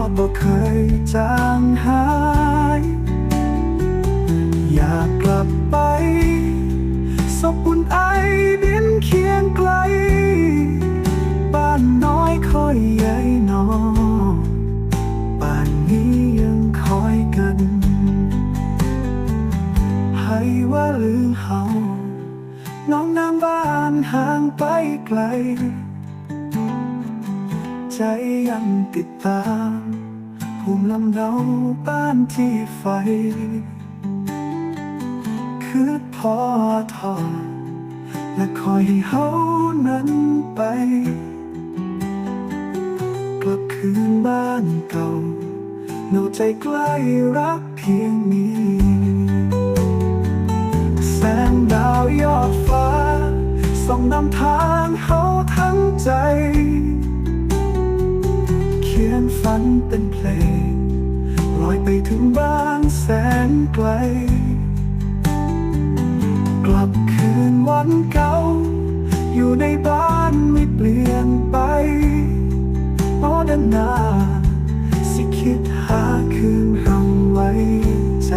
อดบ่เคยจางหาย อยากกลับไปสบอุ่นไอดินเคียงไกล บ้านน้อยคอยใหญ่นอป่านนี้ยังคอยกัน ให้ว่าลืมเฮาน้องนางบ้านห่างไปไกล ใจยังติดตามภูมิลำเนาบ้านที่ไฟ คือพอทอและคอยให้เฮานั้นไป กลับคืนบ้านเก่าเนาใจใกล้รักเพียงนี้ แสงดาวยอดฟ้าส่องนำทางเฮาทั้งใจ ฝันเป็นเพลงลอยไปถึงบ้านแสนไกล กลับคืนวันเก่า อยู่ในบ้านไม่เปลี่ยนไปเพราะด้านหน้า สิคิดหาคืนรำไว้ใจ